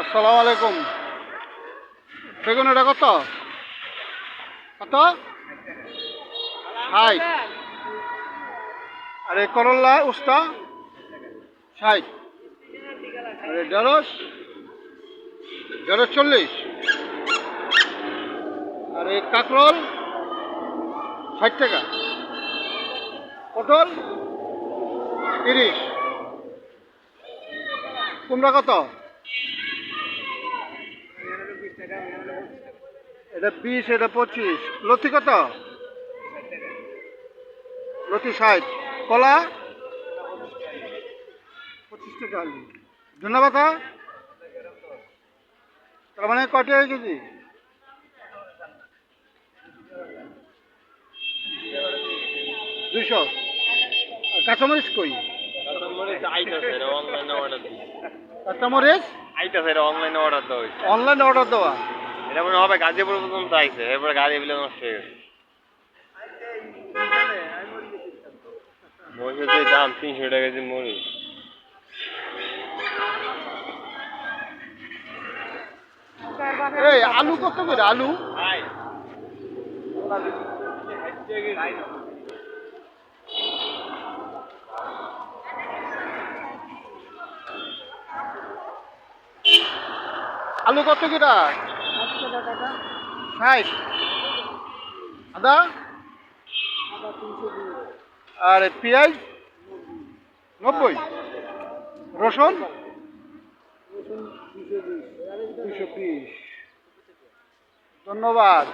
আসসালামু আলাইকুম। বেগুন এটা কত? কত? ষাট। আর করল্লা উস্তা? ষাট। আর এই ঢেঁড়স চল্লিশ। আর কাঁকরোল? ষাট টাকা। পটল? তিরিশ। কুমড়া কত? এটা বিশ, এটা পঁচিশ। লতি কত? লতি ষাট। কলা? পঁচিশ টাকা আলু ধন্যবাদ পাতা তার মানে কটি হয়ে কেজি আর কাঁচামরিচ কই? কাঁচামরিচ আইতাছে এটা অনলাইনে অর্ডার দিই কাঁচামরিচ আইতাছে এটা অনলাইনে অর্ডার দেওয়া হয়েছে অনলাইনে অর্ডার দেওয়া এটা মনে হবে গাজীপুর পর্যন্ত আইছে এরপরে গাড়ি বিলে নষ্ট হয়ে গেছে। মরিচের দাম তিনশো টাকা কেজি মরিচ এই আলু কত করে আলু? আলু কত কিটা ষাট। আদা? আর পেঁয়াজ? নব্বই। রসুন? ধন্যবাদ।